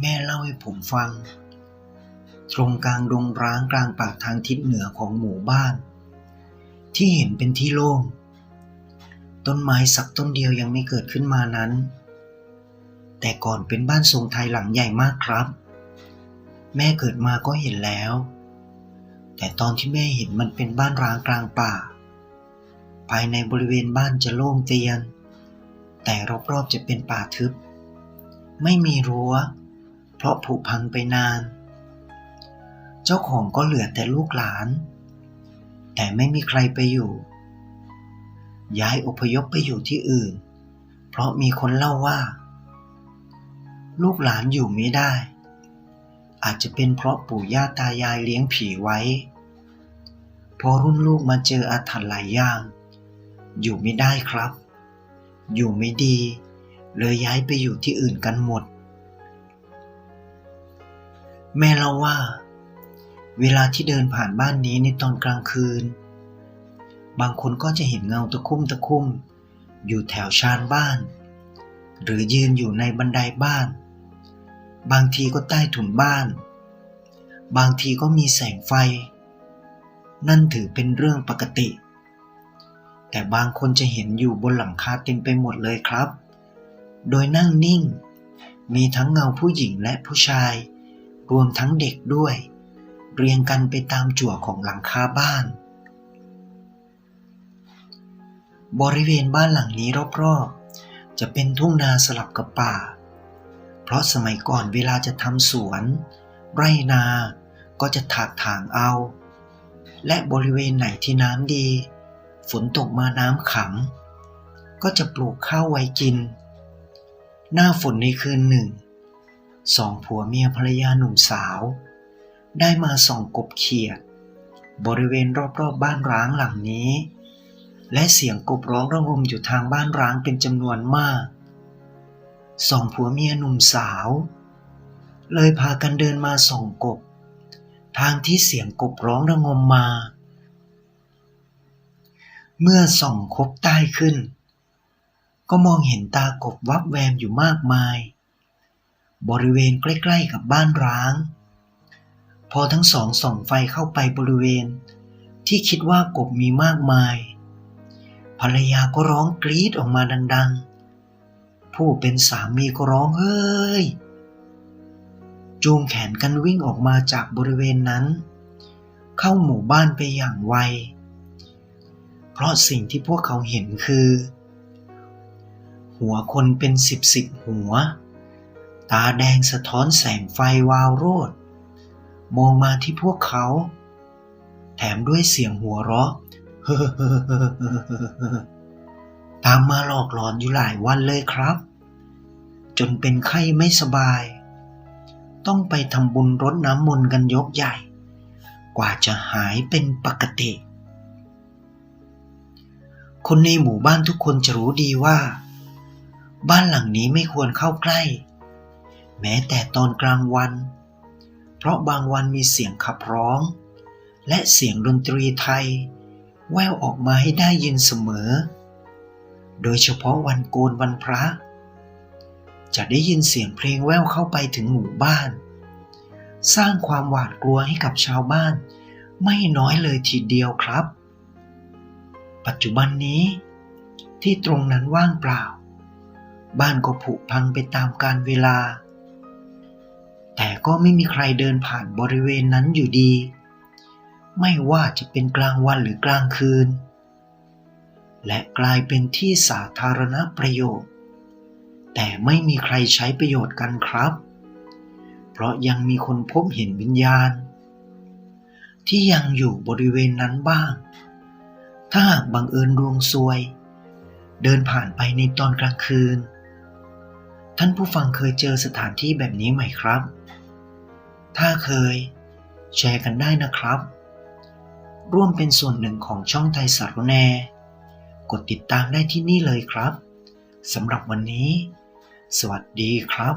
แม่เล่าให้ผมฟัง ตรงกลางดงร้างกลางป่าทางทิศเหนือของหมู่บ้าน ที่เห็นเป็นที่โล่ง ต้นไม้สักต้นเดียวยังไม่เกิดขึ้นมานั้น แต่ก่อนเป็นบ้านทรงไทยหลังใหญ่มากครับ แม่เกิดมาก็เห็นแล้ว แต่ตอนที่แม่เห็นมันเป็นบ้านร้างกลางป่า ภายในบริเวณบ้านจะโล่งเตียนแต่รอบๆจะเป็นป่าทึบ ไม่มีรั้ว เพราะผุพังไปนาน เจ้าของก็เหลือแต่ลูกหลาน แต่ไม่มีใครไปอยู่ ย้ายอพยพไปอยู่ที่อื่น เพราะมีคนเล่าว่า ลูกหลานอยู่ไม่ได้ อาจจะเป็นเพราะปู่ย่าตายายเลี้ยงผีไว้ พอรุ่นลูกมาเจออาถรรพ์หลายอย่าง อยู่ไม่ได้ครับ อยู่ไม่ดี เลยย้ายไปอยู่ที่อื่นกันหมด แม่เล่าว่า เวลาที่เดินผ่านบ้านนี้ในตอนกลางคืน บางคนก็จะเห็นเงาตะคุ่มตะคุ่ม อยู่แถวชานบ้าน หรือยืนอยู่ในบันไดบ้าน บางทีก็ใต้ถุนบ้าน บางทีก็มีแสงไฟ นั่นถือเป็นเรื่องปกติ แต่บางคนจะเห็นอยู่บนหลังคาเต็มไปหมดเลยครับ โดยนั่งนิ่ง มีทั้งเงาผู้หญิงและผู้ชาย รวมทั้งเด็กด้วย เรียงกันไปตามจั่วของหลังคาบ้าน บริเวณบ้านหลังนี้รอบๆ จะเป็นทุ่งนาสลับกับป่า เพราะสมัยก่อนเวลาจะทำสวน ไร่นาก็จะถากถางเอา และบริเวณไหนที่น้ำดี ฝนตกมาน้ำขัง ก็จะปลูกข้าวไว้กิน หน้าฝนในคืนหนึ่ง สองผัวเมียภรรยาหนุ่มสาว ได้มาส่องกบเขียด บริเวณรอบๆบบ้านร้างหลังนี้ และเสียงกบร้องระงมอยู่ทางบ้านร้างเป็นจำนวนมากสองผัวเมียหนุ่มสาว เลยพากันเดินมาส่องกบ ทางที่เสียงกบร้องระงมมา เมื่อส่องคบใต้ขึ้น ก็มองเห็นตากบวับแวมอยู่มากมาย บริเวณใกล้ๆกับบ้านร้าง พอทั้งสองส่องไฟเข้าไปบริเวณ ที่คิดว่ากบมีมากมาย ภรรยาก็ร้องกรีดออกมาดัง ๆ ผู้เป็นสามีก็ร้องเฮ้ย จูงแขนกันวิ่งออกมาจากบริเวณนั้น เข้าหมู่บ้านไปอย่างไว เพราะสิ่งที่พวกเขาเห็นคือ หัวคนเป็นสิบสิบหัว ตาแดงสะท้อนแสงไฟวาวโรดมองมาที่พวกเขา แถมด้วยเสียงหัวเราะตามมาหลอกหลอนอยู่หลายวันเลยครับ จนเป็นไข้ไม่สบาย ต้องไปทำบุญรดน้ำมนต์กันยกใหญ่ กว่าจะหายเป็นปกติ คนในหมู่บ้านทุกคนจะรู้ดีว่า บ้านหลังนี้ไม่ควรเข้าใกล้ แม้แต่ตอนกลางวัน เพราะบางวันมีเสียงขับร้อง และเสียงดนตรีไทย แววออกมาให้ได้ยินเสมอ โดยเฉพาะวันโกนวันพระ จะได้ยินเสียงเพลงแววเข้าไปถึงหมู่บ้าน สร้างความหวาดกลัวให้กับชาวบ้าน ไม่น้อยเลยทีเดียวครับ ปัจจุบันนี้ ที่ตรงนั้นว่างเปล่า บ้านก็ผุพังไปตามกาลเวลา แต่ก็ไม่มีใครเดินผ่านบริเวณนั้นอยู่ดี ไม่ว่าจะเป็นกลางวันหรือกลางคืน และกลายเป็นที่สาธารณประโยชน์ แต่ไม่มีใครใช้ประโยชน์กันครับ เพราะยังมีคนพบเห็นวิญญาณ ที่ยังอยู่บริเวณนั้นบ้าง ถ้าหากบังเอิญดวงซวย เดินผ่านไปในตอนกลางคืน ท่านผู้ฟังเคยเจอสถานที่แบบนี้ไหมครับ ถ้าเคย แชร์กันได้นะครับ ร่วมเป็นส่วนหนึ่งของช่องไทยสารแน กดติดตามได้ที่นี่เลยครับสำหรับวันนี้ สวัสดีครับ